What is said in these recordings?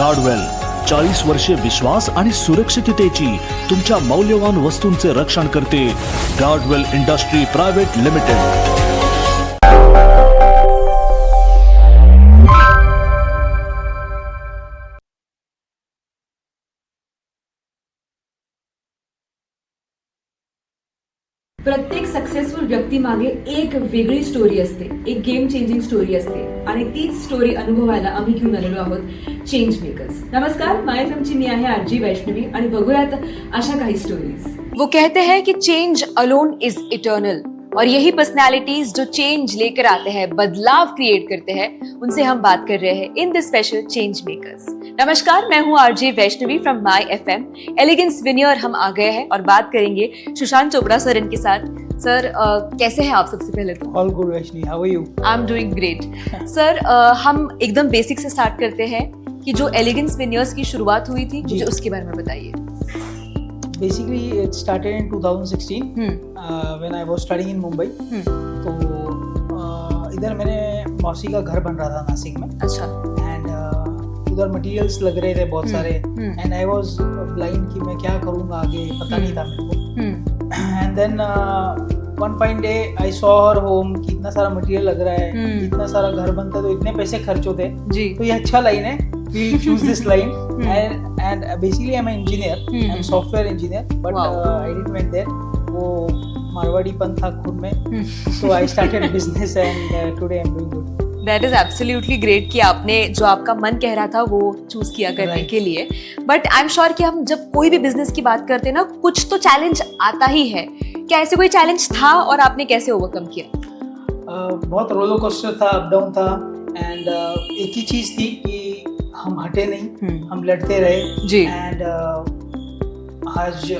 गार्डवेल चाळीस वर्षे विश्वास आणि सुरक्षिततेची तुमच्या मौल्यवान वस्तूंचे रक्षण करते गार्डवेल इंडस्ट्री प्रायव्हेट लिमिटेड. प्रत्येक सक्सेसफुल व्यक्ती मागे एक वेगळी स्टोरी असते. एक गेम चेंजिंग स्टोरी असते. आणि तीच स्टोरी अनुभवायला आम्ही घेऊन आलेलो आहोत चेंज मेकर्स नमस्कार माय ची मी आहे आरजी वैष्णवी आणि बघूयात अशा काही स्टोरीज वो कहते हैं की चेंज अलोन इज इटर्नल और यही पर्सनालिटीज जो चेंज लेकर आते हैं बदलाव क्रिएट करते हैं उनसे हम बात कर रहे हैं in the special change makers नमस्कार मैं हूँ RJ Vaishnavi from My FM elegance veneer हम आ गए हैं और बात करेंगे सुशांत चोपड़ा सर इनके साथ। सर अ, कैसे हैं आप सबसे पहले तो? All good, Vaishni. How are you? I am doing great sir हम एकदम बेसिक से स्टार्ट करते हैं कि जो एलिगेंस विनियर्स की शुरुआत हुई थी मुझे उसके बारे में बताइए। Basically, it started in 2016 हम्म uh, when I was studying in Mumbai. तो uh, इधर मेरे मौसी का घर बन रहा था नासिक में। अच्छा। एंड उधर मटेरियल्स लग रहे थे बहुत हम्म, सारे। एंड आई वाज ब्लाइंड कि मैं क्या करूँगा आगे पता नहीं था मेरे को। And then one fine day I saw her home कि इतना सारा मटेरियल लग रहा है। इतना सारा घर बनता है तो इतने पैसे खर्च होते हैं। जी। तो ये अच्छा लाइन है। We choose this line Hmm. and and basically I'm an engineer Hmm. I'm software engineer but Wow. uh, I didn't went there वो मारवाड़ीपन था खुद में so I started business and uh, today I'm doing good that is absolutely great कि आपने जो आपका मन कह रहा था वो चूज़ किया करने Right. के लिए बट आई एम श्योर कि हम जब कोई भी बिज़नेस की बात करते हैं ना कुछ तो चैलेंज आता ही है क्या ऐसे कोई चैलेंज था और आपने कैसे ओवरकम किया uh, बहुत रोलर कोस्टर था अप डाउन था एंड uh, एक ही चीज़ थी कि हम हटे नहीं हम लड़ते रहे। जी। एंड uh, आज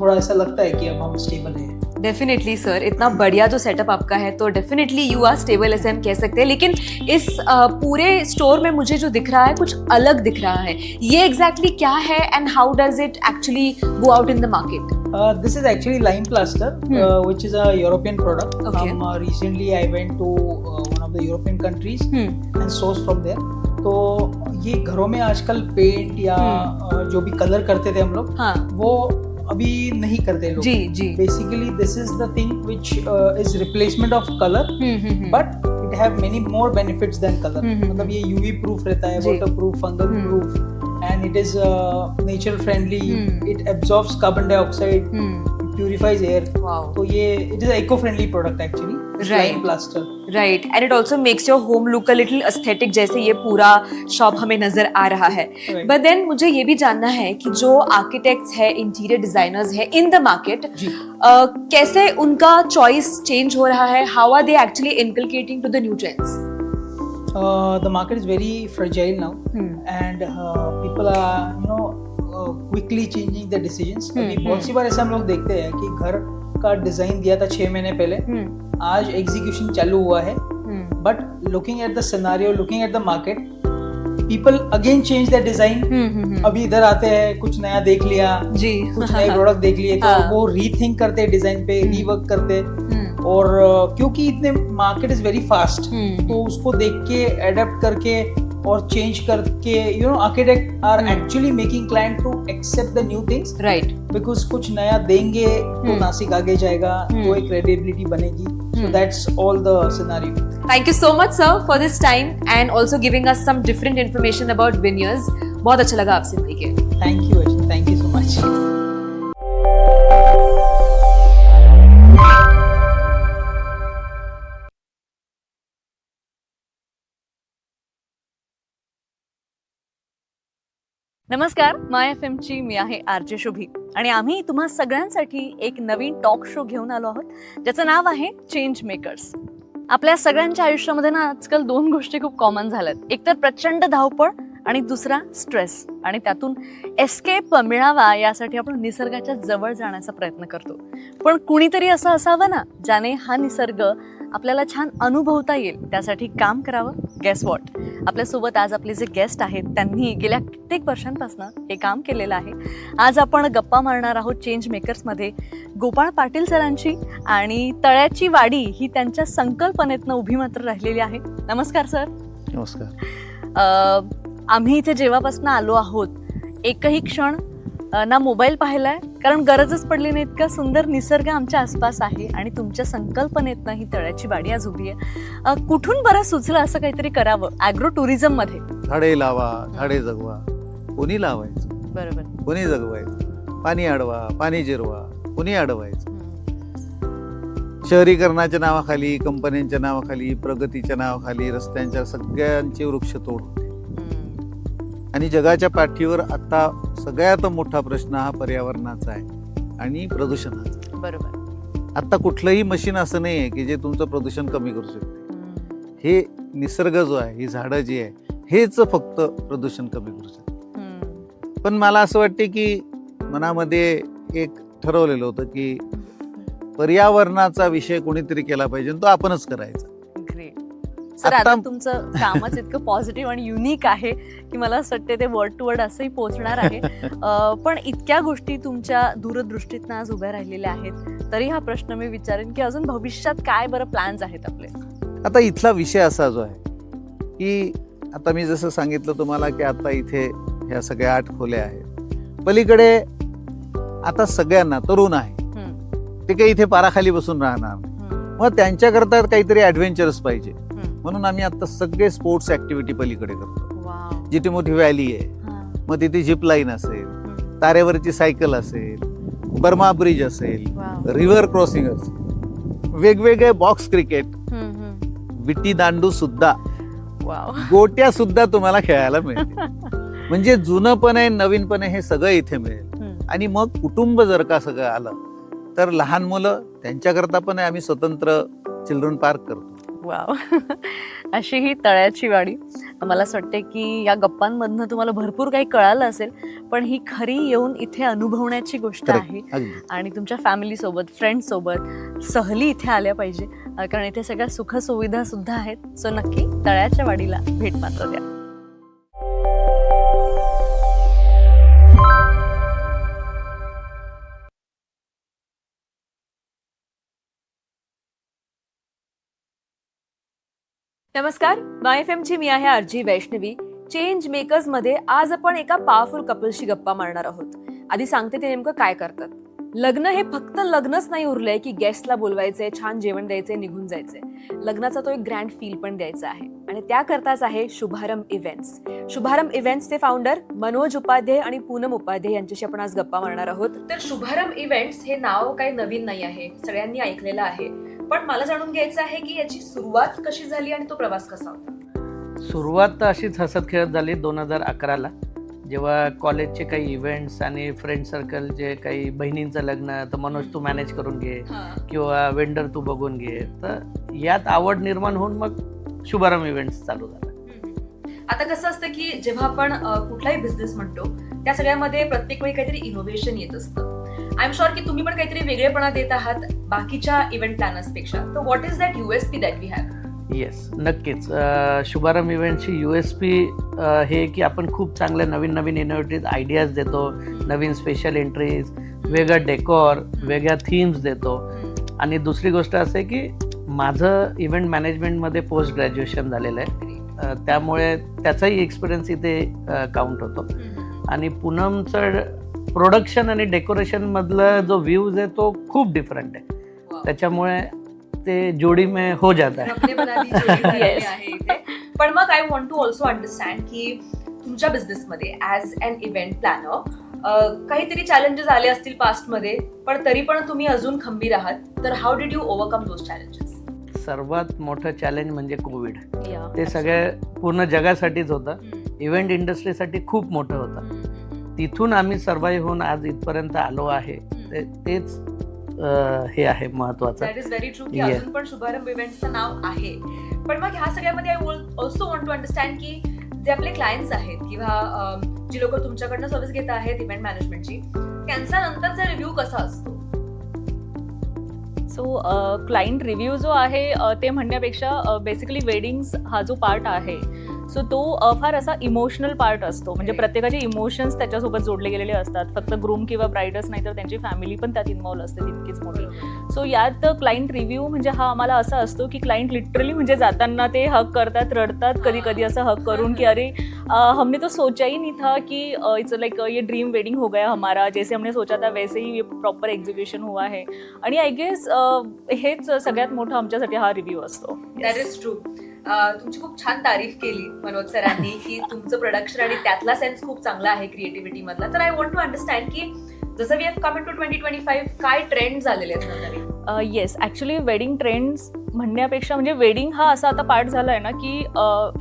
थोड़ा ऐसा लगता है कि अब हम स्टेबल हैं। डेफिनेटली सर इतना बढ़िया जो सेटअप आपका है तो डेफिनेटली यू आर स्टेबल ऐसे हम कह सकते हैं। लेकिन इस पूरे स्टोर में मुझे जो दिख रहा है कुछ अलग दिख रहा है। ये एग्जैक्टली exactly क्या है and how does it actually go out in the market this is is actually lime plaster, Hmm. uh, which is a European product. Okay. Um, uh, recently, I went to uh, one of तो ये घरों में आजकल paint या uh, जो भी colour करते थे हम लोग हाँ। वो अभी नहीं करते लोग। जी जी। Basically this is the thing which is replacement of colour hmm, hmm, hmm. But it have many more benefits than colour hmm, hmm, मतलब ये यूवी प्रूफ रहता है water proof fungal hmm. Proof and it is nature friendly hmm. It absorbs carbon dioxide hmm, purifies air तो ये it is eco friendly product actually Right. Plaster right and it also makes your home look a little aesthetic जैसे ये पूरा shop हमें नज़र आ रहा है। But then मुझे ये भी जानना है कि जो आर्किटेक्ट्स है इंटीरियर डिजाइनर्स है इन द मार्केट कैसे उनका चॉइस चेंज हो रहा है? How are they actually inculcating to the new trends the market is very fragile now and people are you know quickly changing the decisions hmm, अभी बहुत सी बार ऐसे हम लोग देखते हैं कि घर का डिज़ाइन दिया था छह महीने पहले। आज एग्जीक्यूशन चालू हुआ है but looking at the scenario looking at the market people again change the design अभी इधर आते हैं कुछ नया देख लिया जी कुछ नए प्रोडक्ट देख लिए तो हाँ। वो रीथिंक करते हैं डिज़ाइन पे हम्म। रीवर्क करते हैं हम्म, और क्योंकि इतने मार्केट इज़ वेरी फास्ट हम्म, तो उसको देख के एडेप्ट करके और चेंज करके you know architect are hmm. Actually making client to accept the new things right because कुछ नया देंगे तो हम्म। नासिक आगे जाएगा हम्म। तो एक क्रेडिबिलिटी बनेगी So hmm. That's all the scenario thank you so much sir for this time and also giving us some different information about veneers बहुत अच्छा लगा आपसे मिलकर थैंक यू थैंक नमस्कार माय एफ एमची मी आहे आरजे शुभी. आणि आम्ही तुम्हा सगळ्यांसाठी एक नवीन टॉक शो घेऊन आलो आहोत ज्याचं नाव आहे चेंज मेकर्स आपल्या सगळ्यांच्या आयुष्यामध्ये ना आजकाल दोन गोष्टी खूप कॉमन झाल्यात. एक तर प्रचंड धावपळ आणि दुसरा स्ट्रेस आणि त्यातून एस्केप मिळावा यासाठी आपण निसर्गाच्या जवळ जाण्याचा प्रयत्न करतो. पण कुणीतरी असं असावं ना ज्याने हा निसर्ग आपल्याला छान अनुभवता येईल. त्यासाठी काम करावं. गेस वॉट आपल्यासोबत आज आपले जे गेस्ट आहेत त्यांनी गेल्या कित्येक वर्षांपासून हे काम केलेलं आहे. आज आपण गप्पा मारणार आहोत चेंज मेकर्समध्ये गोपाळ पाटील सरांची आणि तळ्याची वाडी ही त्यांच्या संकल्पनेतनं उभी मात्र राहिलेली आहे. नमस्कार सर. नमस्कार. आम्ही इथे जेव्हापासून आलो आहोत एकही क्षण ना मोबाईल पाहिलाय. कारण गरजच पडली नाही. इतका सुंदर निसर्ग आमच्या आसपास आहे आणि तुमच्या संकल्पनेतनं ही तळ्याची वाडी आज उभी आहे. कुठून बरं सुचलं असं काहीतरी करावं? ॲग्रो टुरिझममध्ये. झाडे लावा झाडे जगवा. कोणी लावायचं? बरोबर. कोणी जगवायचं? पाणी अडवा पाणी जिरवा. कोणी अडवायचं? शहरीकरणाच्या नावाखाली कंपन्यांच्या नावाखाली प्रगतीच्या नावाखाली रस्त्यांच्या सगळ्यांची वृक्षतोड होते आणि जगाच्या पाठीवर आता सगळ्यात मोठा प्रश्न हा पर्यावरणाचा आहे आणि प्रदूषणाचा. बरोबर. आता कुठलंही मशीन असं नाही आहे की जे तुमचं प्रदूषण कमी करू शकते. हे निसर्ग जो आहे ही झाडं जी आहे हेच फक्त प्रदूषण कमी करू शकते. पण मला असं वाटते की मनामध्ये एक ठरवलेलं होतं की पर्यावरणाचा विषय कोणीतरी केला पाहिजे तो आपणच करायचा. सर आता तुमचं कामच इतकं पॉझिटिव्ह आणि युनिक आहे की मला असं वाटतं ते वर्ड टू वर्ड असंही पोहोचणार आहे. पण इतक्या गोष्टी तुमच्या दूरदृष्टीतनं आज उभ्या राहिलेल्या आहेत तरी हा प्रश्न मी विचारेन की अजून भविष्यात काय बरं प्लॅन्स आहेत आपले? आता इथला विषय असा जो आहे की आता मी जसं सांगितलं तुम्हाला की आता इथे ह्या सगळ्या आठ खोल्या आहेत. पलीकडे आता सगळ्यांना तरुण आहे. ते काही इथे पाराखाली बसून राहणार मग त्यांच्याकरता काहीतरी ऍडव्हेंचरस पाहिजे. म्हणून आम्ही आता सगळे स्पोर्ट्स ऍक्टिव्हिटी पलीकडे करतो. जिथे मोठी व्हॅली आहे हा, मग तिथे जिप लाईन असेल तारेवरची सायकल असेल बर्मा ब्रिज असेल. रिव्हर क्रॉसिंग असेल वेगवेगळे बॉक्स क्रिकेट. विटी दांडू सुद्धा. गोट्या सुद्धा तुम्हाला खेळायला मिळते म्हणजे जुनं पण आहे नवीन पण आहे हे सगळं इथे मिळेल. आणि मग कुटुंब जर का सगळं आलं तर लहान मुलं त्यांच्याकरता पण आहे आम्ही स्वतंत्र चिल्ड्रन पार्क करतो वाव अशी ही तळ्याची वाडी. मला असं वाटते की या गप्पांमधनं तुम्हाला भरपूर काही कळालं असेल पण ही खरी येऊन इथे अनुभवण्याची गोष्ट. आहे. आणि तुमच्या फॅमिली सोबत फ्रेंड सोबत सहली इथे आल्या पाहिजे. कारण इथे सगळ्या सुख सुविधा सुद्धा आहेत. सो नक्की तळ्याच्या वाडीला भेट मात्र द्या. नमस्कार माय एफ एमची मी आहे आरजी वैष्णवी. चेंज मेकर्समध्ये आज आपण एका पॉवरफुल कपलशी गप्पा मारणार आहोत. आधी सांगते ते नेमकं काय करतात. लग्न हे फक्त लग्नच नाही उरलंय की गेस्टला बोलवायचंय छान जेवण द्यायचंय निघून जायचंय. लग्नाचा तो एक ग्रँड फील पण द्यायचा आहे. आणि त्याकरताच आहे शुभारंभ इव्हेंट्स शुभारंभ इव्हेंट्सचे फाउंडर मनोज उपाध्याय आणि पूनम उपाध्याय यांच्याशी आपण आज गप्पा मारणार आहोत. तर शुभारंभ इव्हेंट्स हे नाव काही नवीन नाही आहे. सगळ्यांनी ऐकलेलं आहे. पण मला जाणून घ्यायचं आहे की याची सुरुवात कशी झाली आणि तो प्रवास कसा होता? सुरुवात अशीच हसत खेळत झाली दोन हजार अकराला जेव्हा कॉलेजचे काही इव्हेंट्स आणि फ्रेंड सर्कल जे काही बहिणींचं लग्न तर मनोज तू मॅनेज करून घे किंवा वेंडर तू बघून घे तर यात आवड निर्माण होऊन मग शुभारंभ इव्हेंट्स चालू झाला. आता कसं असतं की जेव्हा आपण कुठलाही बिझनेस म्हणतो त्या सगळ्यामध्ये प्रत्येक वेळी काहीतरी इनोव्हेशन येत असतं. आय एम शुअर की तुम्ही पण काहीतरी वेगळेपणा देत आहात. बाकीच्या इव्हेंट प्लॅनर्सपेक्षा. तर what is that USP that we have yes नक्कीच. शुभारंभ इव्हेंटची यू एस पी हे की आपण खूप चांगले नवीन नवीन इनोव्हेटिव्ह आयडियाज देतो नवीन स्पेशल एंट्रीज वेगळं डेकोर वेगळ्या थीम्स देतो. आणि दुसरी गोष्ट असं आहे की माझं इव्हेंट मॅनेजमेंटमध्ये पोस्ट ग्रॅज्युएशन झालेलं आहे. त्यामुळे त्याचाही एक्सपिरियन्स इथे काउंट होतो. आणि पूनमचं प्रोडक्शन आणि डेकोरेशन मधलं जो व्ह्यूज आहे तो खूप डिफरंट आहे. त्याच्यामुळे ते जोडी में हो जाता है. आहे. पण मग I want to also understand की तुमच्या बिझनेसमध्ये ॲज अन इव्हेंट प्लॅनर काहीतरी चॅलेंजेस आले असतील पास्टमध्ये पण तरी पण तुम्ही अजून खंबीर आहात. तर how did you overcome those challenges सर्वात मोठं चॅलेंज म्हणजे कोविड ते सगळे पूर्ण जगासाठीच होतं. इव्हेंट इंडस्ट्रीसाठी खूप मोठं होतं. तिथून आम्ही सर्वाईव्ह होऊन आज इथपर्यंत आलो आहे. ते- तेच हे आहे महत्वाचं दॅट इज व्हेरी ट्रू की Yes. अजून पण शुभारंभ इव्हेंटचं नाव आहे. पण मग ह्या सगळ्यामध्ये I also want to understand की जे आपले क्लायंट्स आहेत किंवा जी लोक तुमच्याकडनं सर्व्हिस घेत आहेत इव्हेंट मॅनेजमेंटची त्यांचा नंतरचा रिव्ह्यू कसा असतो? सो क्लायंट रिव्ह्यू जो आहे ते म्हणण्यापेक्षा बेसिकली वेडिंग्स हा जो पार्ट आहे सो तो फार असा इमोशनल पार्ट असतो. म्हणजे. प्रत्येकाचे इमोशन्स त्याच्यासोबत जोडले गेलेले असतात. फक्त ग्रूम किंवा ब्राईडच नाही तर त्यांची फॅमिली पण त्यात इन्व्हॉल्व असते तितकीच मोठी. सो यात क्लायंट रिव्ह्यू म्हणजे हा आम्हाला असा असतो की क्लायंट लिटरली म्हणजे जाताना ते हक करतात रडतात कधी कधी असं हक करून की अरे हमने तो सोचा ही नहीं था कि इट्स लाइक ये ड्रीम वेडिंग हो गया हमारा. जैसे हमने सोचा था वैसे ही ये प्रॉपर एक्झिक्युशन हुआ है. आणि आय गेस हेच सगळ्यात मोठं आमच्यासाठी हा रिव्ह्यू असतो. दॅट इज ट्रू तुमची खूप छान तारीफ केली मनोज सरांनी की तुमचं प्रोडक्शन आणि त्यातला सेन्स खूप चांगला आहे क्रिएटिव्हिटी मधला. तर आय वॉन्ट टू अंडरस्टँड की जसं we have come to twenty twenty five काय ट्रेंड झालेले आहेत येस ॲक्च्युली वेडिंग ट्रेंड्स म्हणण्यापेक्षा म्हणजे वेडिंग हा असा आता पार्ट झाला आहे ना की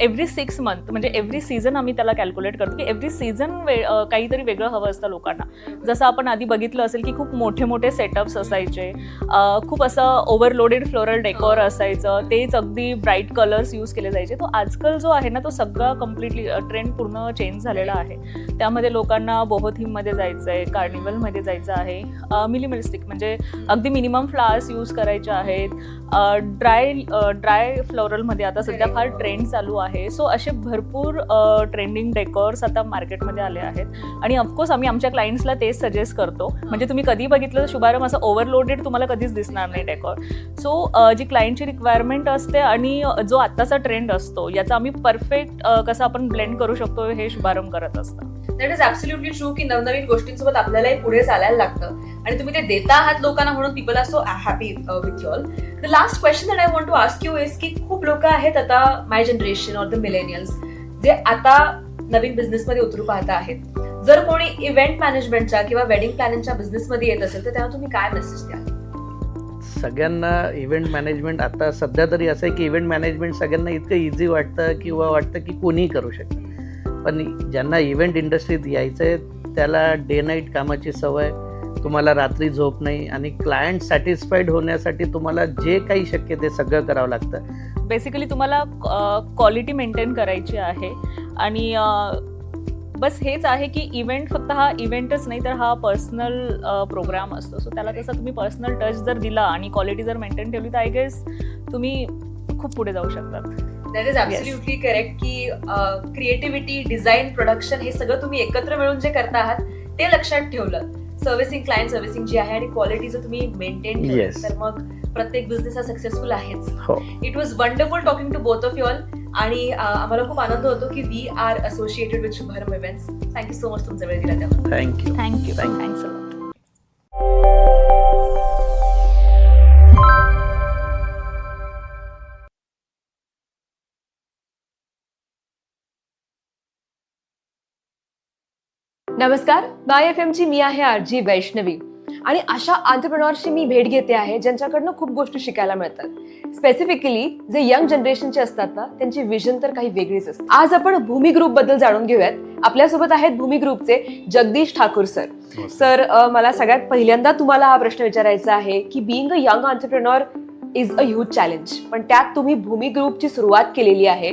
एव्हरी सिक्स मंथ म्हणजे एव्हरी सीझन आम्ही त्याला कॅल्क्युलेट करतो की एव्हरी सीझन वे काहीतरी वेगळं हवं असतं लोकांना. जसं आपण आधी बघितलं असेल की खूप मोठे मोठे सेटअप्स असायचे. खूप असं ओव्हरलोडेड फ्लोरल डेकोर असायचं. तेच अगदी ब्राईट कलर्स यूज केले जायचे. तो आजकाल जो आहे ना तो सगळा कम्प्लिटली ट्रेंड पूर्ण चेंज झालेला आहे. त्यामध्ये लोकांना बोहो थीममध्ये जायचं आहे कार्निवलमध्ये जायचं आहे. मिनिमलिस्टिक म्हणजे अगदी मिनिमम फ्लावर्स यूज करायचे आहेत. ड्राय ड्राय फ्लोरलमध्ये आता सध्या फार ट्रेंड चालू आहे. सो असे भरपूर ट्रेंडिंग डेकॉर्स आता मार्केटमध्ये आले आहेत. आणि ऑफकोर्स आम्ही आमच्या क्लायंट्सला तेच सजेस्ट करतो. म्हणजे तुम्ही कधी बघितलं तर शुभारंभ असं ओव्हरलोडेड तुम्हाला कधीच दिसणार नाही डेकॉर सो जी क्लायंटची रिक्वायरमेंट असते आणि जो आत्ताचा ट्रेंड असतो याचा आम्ही परफेक्ट कसं आपण ब्लेंड करू शकतो हे शुभारंभ करत असतं. दॅट इज ऍब्सोल्युटली ट्रू की नवनवीन गोष्टींसोबत आपल्यालाही पुढे चालायला लागतं. आणि तुम्ही ते देता आहात लोकांना म्हणून people are so happy with all the last question question I want to ask you is की खूप लोक आहेत आता my generation or the millennials जे आता नवीन बिझनेसमध्ये उतरू पाहत आहेत. जर कोणी इव्हेंट मॅनेजमेंटच्या किंवा वेडिंग प्लॅनिंगच्या बिझनेसमध्ये येत असेल तर तेव्हा तुम्ही काय मेसेज द्याल? सगळ्यांना इव्हेंट मॅनेजमेंट आता सध्या तरी असं आहे की इव्हेंट मॅनेजमेंट सगळ्यांना इतकं इझी वाटतं किंवा वाटतं की कोणीही करू शकतं. पण ज्यांना इव्हेंट इंडस्ट्रीत यायचं आहे त्याला डे नाईट कामाची सवय तुम्हाला रात्री झोप नाही आणि क्लायंट सॅटिस्फाईड होण्यासाठी तुम्हाला जे काही शक्य ते सगळं करावं लागतं. बेसिकली तुम्हाला क्वालिटी मेंटेन करायची आहे. आणि बस हेच आहे की इव्हेंट फक्त हा इव्हेंटच नाही तर हा पर्सनल प्रोग्राम असतो. सो त्याला तसा तुम्ही पर्सनल टच जर दिला आणि क्वालिटी जर मेंटेन ठेवली तर आय गेस तुम्ही खूप पुढे जाऊ शकतात. दॅट इज ऍब्सोल्युटली करेक्ट की क्रिएटिव्हिटी डिझाईन प्रोडक्शन हे सगळं तुम्ही एकत्र मिळून जे करता आहात ते लक्षात ठेवलं. सर्व्हिसिंग क्लायंट सर्व्हिसिंग जी आहे आणि क्वालिटी जर तुम्ही मेंटेन Yes. तर मग प्रत्येक बिझनेस हा सक्सेसफुल आहेच. It was wonderful talking to both of you all आणि आम्हाला खूप आनंद होतो की we are associated with Shubharambh events thank you so much तुमचा वेळ दिला त्याबद्दल. Thank you thank you Thank नमस्कार. बाय एफ एमची मी आहे आरजी वैष्णवी. आणि अशा आंतरप्रनॉर्सची मी भेट घेते आहे ज्यांच्याकडनं खूप गोष्टी शिकायला मिळतात. स्पेसिफिकली जे यंग जनरेशनचे असतात ना त्यांची विजन तर काही वेगळीच असते. आज आपण भूमी ग्रुपबद्दल जाणून घेऊयात. आपल्यासोबत आहेत भूमी ग्रुपचे जगदीश ठाकूर सर सर मला सगळ्यात पहिल्यांदा तुम्हाला हा प्रश्न विचारायचा आहे की being a young entrepreneur is a huge challenge पण त्यात तुम्ही भूमी ग्रुपची सुरुवात केलेली आहे.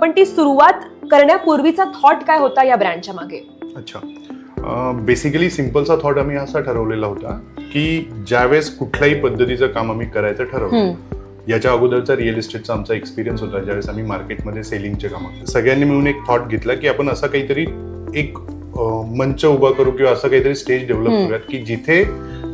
पण ती सुरुवात करण्यापूर्वीचा थॉट काय होता या ब्रँडच्या मागे? अच्छा. बेसिकली सिम्पलचा थॉट आम्ही असा ठरवलेला होता की ज्यावेळेस कुठल्याही पद्धतीचं काम आम्ही करायचं ठरवलं याच्या अगोदरचा रिअल इस्टेटचा आमचा एक्सपिरियन्स होता ज्यावेळेस आम्ही मार्केटमध्ये सेलिंगचे काम. सगळ्यांनी मिळून एक थॉट घेतला की आपण असा काहीतरी एक मंच उभा करू किंवा असं काहीतरी स्टेज डेव्हलप. करूयात की जिथे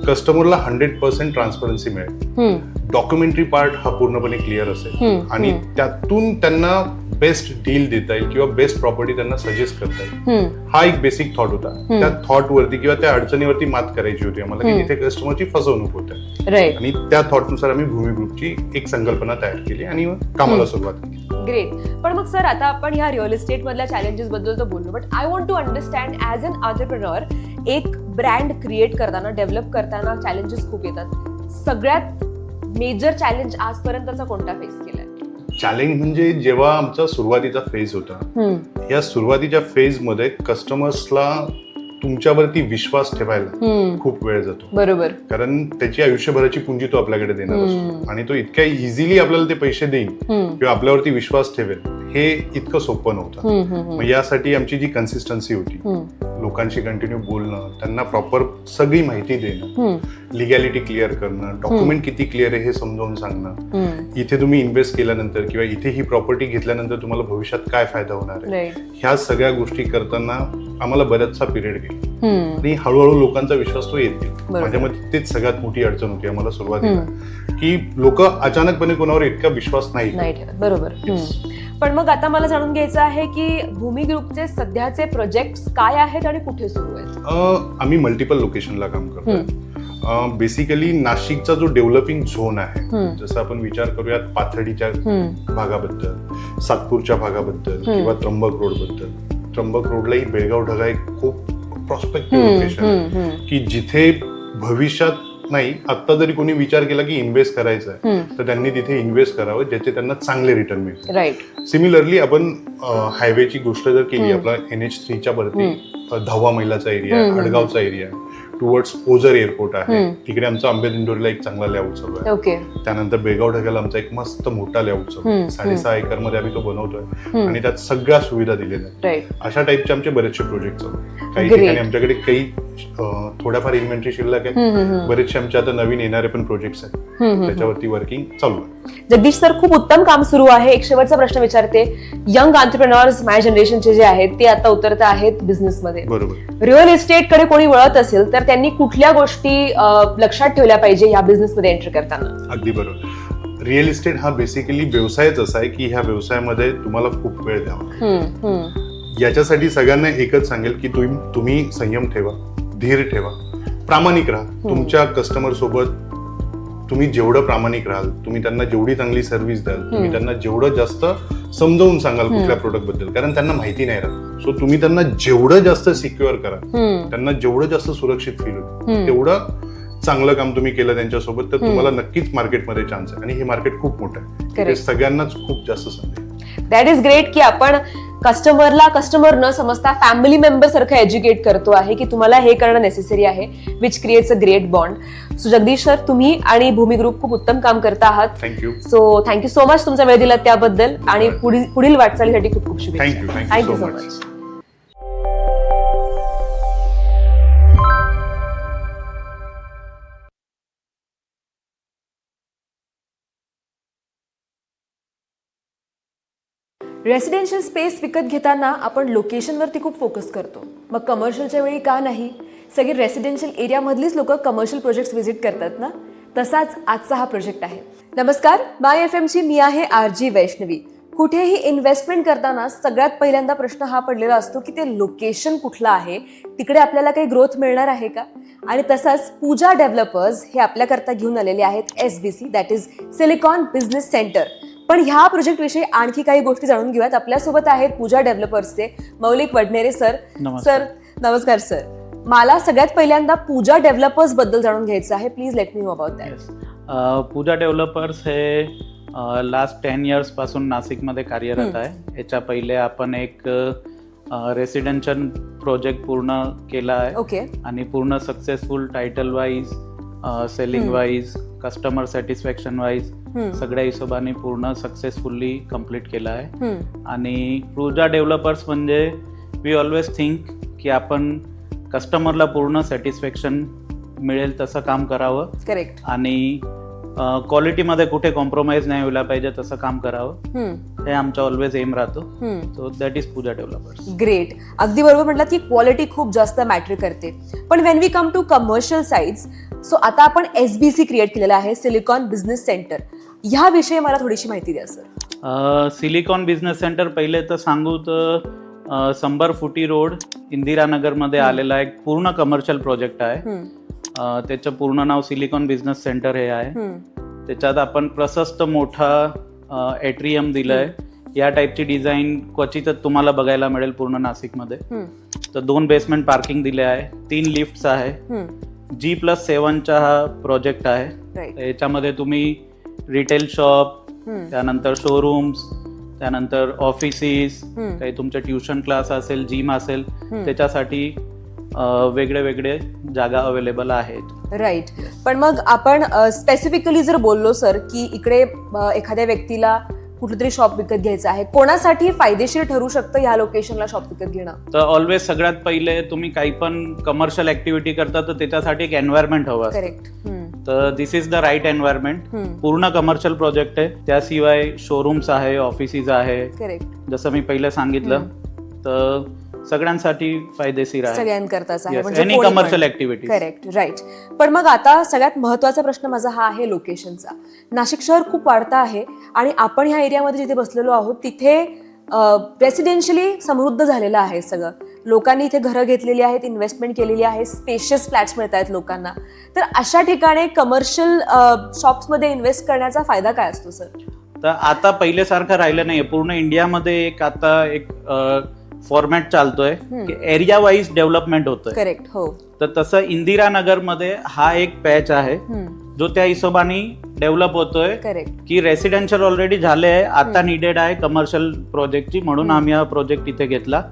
कस्टमरला हंड्रेड पर्सेंट ट्रान्सपरन्सी मिळेल. डॉक्युमेंटरी पार्ट हा पूर्णपणे क्लिअर असेल. आणि त्यातून त्यांना बेस्ट डील देता येईल किंवा बेस्ट प्रॉपर्टी त्यांना सजेस्ट करता येईल हा एक बेसिक थॉट होता. त्या थॉट वरती किंवा त्या अडचणीवरती मात करायची होती आम्हाला की. जिथे कस्टमरची फसवणूक होते आणि त्या थॉटनुसार आम्ही भूमी ग्रुपची एक संकल्पना तयार केली आणि कामाला. सुरुवात केली. ग्रेट पण मग सर आता आपण ह्या रिअल इस्टेट मधल्या चॅलेंजेस बद्दल तर बोललो but I want to understand as an entrepreneur एक ब्रँड क्रिएट करताना डेव्हलप करताना चॅलेंजेस खूप येतात. सगळ्यात मेजर चॅलेंज आजपर्यंतचा कोणता फेस केलाय? चॅलेंज म्हणजे जेव्हा आमचा सुरुवातीचा फेज होता या सुरुवातीच्या फेजमध्ये कस्टमर्सला तुमच्यावरती विश्वास ठेवायला खूप वेळ जातो. बरोबर. कारण त्याची आयुष्यभराची पुंजी तो आपल्याकडे देणार. असतो. आणि तो इतक्या इझिली आपल्याला ते पैसे देईल किंवा आपल्यावरती विश्वास ठेवेल. हे इतकं सोपं नव्हतं. मग यासाठी आमची जी कन्सिस्टन्सी होती लोकांशी कंटिन्यू बोलणं त्यांना प्रॉपर सगळी माहिती देणं लिगॅलिटी क्लिअर करणं डॉक्युमेंट किती क्लिअर आहे हे समजावून सांगणं. इथे तुम्ही इन्व्हेस्ट केल्यानंतर किंवा इथे ही प्रॉपर्टी घेतल्यानंतर तुम्हाला भविष्यात काय फायदा होणार आहे? ह्या सगळ्या गोष्टी करताना आम्हाला बराचसा पिरियड गेला. आणि हळूहळू लोकांचा विश्वास तो येत गेला. माझ्या मते तेच सगळ्यात मोठी अडचण होती आम्हाला सुरुवातीला. की लोक अचानकपणे कोणावर इतका विश्वास नाही बरोबर. पण मग आता मला जाणून घ्यायचं आहे की भूमी ग्रुपचे सध्याचे प्रोजेक्ट काय आहेत आणि कुठे सुरू आहेत? आम्ही मल्टिपल लोकेशनला काम करतो बेसिकली नाशिकचा जो डेव्हलपिंग झोन आहे जसं आपण विचार करूयात पाथर्डीच्या भागाबद्दल सातपूरच्या भागाबद्दल किंवा त्र्यंबक रोडबद्दल त्र्यंबक रोडला ही बेळगाव ढगा एक खूप प्रॉस्पेक्टिव्ह लोकेशन की जिथे भविष्यात नाही आता जरी कोणी विचार केला की इन्व्हेस्ट करायचं आहे तर त्यांनी तिथे इन्व्हेस्ट करावं ज्याचे त्यांना चांगले रिटर्न मिळतील. राईट सिमिलरली आपण हायवेची गोष्ट जर केली आपला एन एच थ्रीच्या वरती धावा मैलाचा एरिया आहे अडगावचा एरिया टुवर्ड्स ओझर एअरपोर्ट आहे. तिकडे आमचा आंबेदिंडोरीला एक चांगला लेआउट चालू आहे. ओके त्यानंतर बेळगाव ढगाला आमचा एक मस्त मोठा लेआउट चालू आहे. साडेसहा एकरमध्ये आम्ही तो बनवतोय. आणि त्यात सगळ्या सुविधा दिलेल्या आहेत. अशा टाईपचे आमचे बरेचसे प्रोजेक्ट चालू. काही. ठिकाणी आमच्याकडे काही थोड्याफार इन्व्हेंटरी शिल्लक आहे बरेचसे आमचे आता नवीन येणारे पण प्रोजेक्ट्स आहेत. त्याच्यावरती वर्किंग चालू आहे. जगदीश सर खूप उत्तम काम सुरू आहे. एक शेवटचा प्रश्न विचारते. यंग ऑन्टरप्रिनॉर्स माझ्या जनरेशनचे जे आहेत ते आता उतरत आहेत बिझनेसमध्ये बरोबर. रिअल इस्टेटकडे कोणी वळत असेल तर त्यांनी कुठल्या गोष्टी लक्षात ठेवल्या पाहिजे या बिझनेसमध्ये एंटर करताना? अगदी बरोबर. रिअल इस्टेट हा बेसिकली व्यवसायच असा आहे की ह्या व्यवसायामध्ये तुम्हाला खूप वेळ द्यावा. याच्यासाठी सगळ्यांना एकच सांगेल की तुम्ही तुम्ही संयम ठेवा. धीर ठेवा. प्रामाणिक राहा. तुमच्या कस्टमर सोबत तुम्ही जेवढं प्रामाणिक राहाल तुम्ही त्यांना जेवढी चांगली सर्व्हिस द्याल तुम्ही त्यांना जेवढं जास्त समजावून सांगाल कुठल्या प्रोडक्टबद्दल. कारण त्यांना माहिती नाही राहत. सो तुम्ही त्यांना जेवढं जास्त सिक्युअर करा त्यांना जेवढं जास्त सुरक्षित फील होईल तेवढं चांगलं काम तुम्ही केलं त्यांच्यासोबत तर तुम्हाला नक्कीच मार्केटमध्ये चान्स आहे. आणि हे मार्केट खूप मोठं आहे. सगळ्यांनाच खूप जास्त संधी दॅट इज ग्रेट की आपण कस्टमरला कस्टमर न समजता फॅमिली मेंबर सारखं एज्युकेट करतो आहे की तुम्हाला हे करणं नेसेसरी आहे which creates a great bond so Jagdish sir तुम्ही आणि भूमी ग्रुप खूप उत्तम काम करता आहात. Thank you so thank you so much तुमचा वेळ दिला त्याबद्दल आणि पुढील पुढील वाटचालीसाठी खूप खूप शुभेच्छा. Thank you so much residential space विकत घेताना आपण लोकेशनवरती खूप फोकस करतो. मग कमर्शियलच्या वेळी का नाही? सगळे रेसिडेन्शियल एरियामधलीच लोक कमर्शियल प्रोजेक्ट्स व्हिजिट करतात ना? तसाच आजचा हा प्रोजेक्ट आहे. नमस्कार माय एफ एमची मी आहे आर जी वैष्णवी. कुठेही इन्व्हेस्टमेंट करताना सगळ्यात पहिल्यांदा प्रश्न हा पडलेला असतो की ते लोकेशन कुठलं आहे? तिकडे आपल्याला काही ग्रोथ मिळणार आहे का? आणि तसाच पूजा डेव्हलपर्स हे आपल्याकरता घेऊन आलेले आहेत S B C that is Silicon Business Centre पण ह्या प्रोजेक्ट विषयी आणखी काही गोष्टी जाणून घेऊयात. आपल्यासोबत आहेत पूजा डेव्हलपर्सचे मौलिक वडनेरे सर. सर नमस्कार सर मला सगळ्यात पहिल्यांदा पूजा डेव्हलपर्सबद्दल जाणून घ्यायचं आहे. Please let me know about that Pooja developers हे लास्ट टेन इयर्सपासून नाशिकमध्ये कार्यरत आहे. याच्या पहिले आपण एक रेसिडेन्शियल प्रोजेक्ट पूर्ण केला आहे. ओके आणि पूर्ण successful title wise selling. Wise customer satisfaction wise सगळ्या हिशोबाने पूर्ण सक्सेसफुली कंप्लीट केला आहे. आणि पूजा डेव्हलपर्स म्हणजे वी ऑलवेज थिंक की आपण कस्टमरला पूर्ण सॅटिस्फॅक्शन मिळेल तसं काम करावं. करेक्ट आणि क्वालिटीमध्ये कुठे कॉम्प्रोमाइज नाही व्हायला पाहिजे तसं काम करावं. हे आमचा ऑलवेज एम राहतो. So that is Pooja Developers great अगदी बरोबर म्हटलं की क्वालिटी खूप जास्त मॅटर करते. पण when we come to commercial sides so आता आपण एस बी सी क्रिएट केलेलं आहे सिलिकॉन बिझनेस सेंटर ह्याविषयी मला थोडीशी माहिती द्या सर सिलिकॉन बिझनेस सेंटर पहिले तर सांगू तर अ, शंभर फुटी रोड इंदिरानगरमध्ये आलेला एक पूर्ण कमर्शियल प्रोजेक्ट आहे. त्याचं पूर्ण नाव सिलिकॉन बिझनेस सेंटर हे आहे. त्याच्यात आपण प्रशस्त मोठा एट्रियम दिलंय. या टाईपची डिझाईन क्वचितच तुम्हाला बघायला मिळेल पूर्ण नाशिकमध्ये. तर दोन बेसमेंट पार्किंग दिले आहे तीन लिफ्ट्स आहे. जी प्लस सेवनचा हा प्रोजेक्ट आहे. याच्यामध्ये तुम्ही रिटेल शॉप त्यानंतर शोरूम्स त्यानंतर ऑफिसेस काही तुमचे ट्युशन क्लास असेल जिम असेल त्याच्यासाठी वेगळे वेगळे जागा अवेलेबल आहेत. राईट पण मग आपण स्पेसिफिकली जर बोललो सर की इकडे एखाद्या व्यक्तीला कुठलं तरी शॉप विकत घ्यायचं आहे. कोणासाठी फायदेशीर ठरू शकतं ह्या लोकेशनला शॉप विकत घेणं. तर ऑलवेज सगळ्यात पहिले तुम्ही काही पण कमर्शियल ऍक्टिव्हिटी करता तर त्याच्यासाठी एक एन्व्हायरमेंट हवं असतं. करेक्ट तर this is the right environment पूर्ण कमर्शियल प्रोजेक्ट आहे. त्याशिवाय शोरूम्स आहे ऑफिसेस आहे. करेक्ट जसं मी पहिले सांगितलं. तर सगळ्यांसाठी फायदेशीर आहे. सगळ्यांकरताच आहे. Any commercial activity correct right पण. मग आता सगळ्यात महत्त्वाचा प्रश्न माझा हा आहे लोकेशनचा नाशिक शहर खूप वाढतं आहे आणि आपण ह्या एरियामध्ये जिथे बसलेलो आहोत तिथे रेसिडेन्शियली समृद्ध झालेलं आहे सगळं. लोकांनी इथे घरं घेतलेली आहेत इन्व्हेस्टमेंट केलेली आहे स्पेशियस फ्लॅट्स मिळत आहेत लोकांना. तर अशा ठिकाणी कमर्शियल शॉप्समध्ये इन्व्हेस्ट करण्याचा फायदा काय असतो सर तर आता पहिल्यासारखं राहिलं नाहीये. पूर्ण इंडियामध्ये एक आता एक फॉर्मॅट चालतोय की एरिया वाईज डेव्हलपमेंट होतोय. करेक्ट हो. तर तसं इंदिरानगरमध्ये हा एक पॅच आहे जो त्या हिशोबाने डेव्हलप होतोय की रेसिडेन्शियल ऑलरेडी झाले आहे आता निडेड आहे कमर्शियल प्रोजेक्टची म्हणून आम्ही हा प्रोजेक्ट इथे घेतला.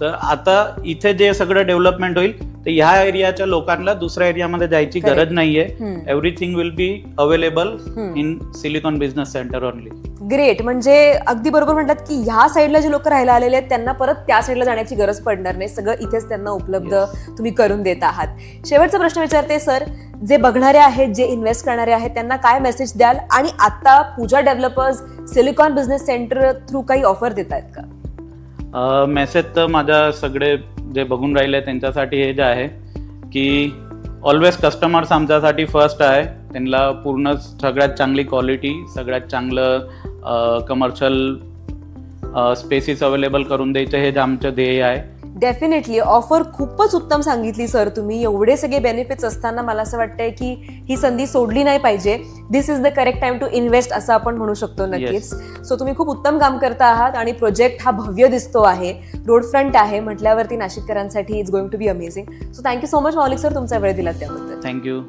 तर आता इथे जे सगळं डेव्हलपमेंट होईल तर ह्या एरियाच्या लोकांना दुसऱ्या एरियामध्ये जायची. गरज नाहीये. Everything will be available in Silicon Business Centre only great म्हणजे अगदी बरोबर म्हणतात की ह्या साईडला जे लोक राहायला आलेले आहेत त्यांना परत त्या साईडला जाण्याची गरज पडणार नाही. सगळं इथेच त्यांना उपलब्ध तुम्ही करून देत आहात. शेवटचा प्रश्न विचारते सर जे बघणारे आहेत जे इन्व्हेस्ट करणारे आहेत त्यांना काय मेसेज द्याल? आणि आता Pooja Developers Silicon Business Centre through काही ऑफर देत आहेत का? मेसेज तर माझ्या सगळे जे बघून राहिले त्यांच्यासाठी हे जे आहे की ऑलवेज कस्टमर्स आमच्यासाठी फर्स्ट आहे. त्यांना पूर्ण सगळ्यात चांगली क्वालिटी सगळ्यात चांगलं कमर्शियल स्पेसेस अवेलेबल करून द्यायचं हे जे आमचं ध्येय आहे. डेफिनेटली ऑफर खूपच उत्तम सांगितली सर तुम्ही एवढे सगळे बेनिफिट्स असताना मला असं वाटतंय की ही संधी सोडली नाही पाहिजे. This is the correct time to invest असं आपण म्हणू शकतो नक्कीच. सो तुम्ही खूप उत्तम काम करता आहात आणि प्रोजेक्ट हा भव्य दिसतो आहे. रोड फ्रंट आहे. म्हटल्यावरती नाशिककरांसाठी it's going to be amazing so thank you so much Maulik sir तुमचा वेळ दिलात त्याबद्दल. थँक्यू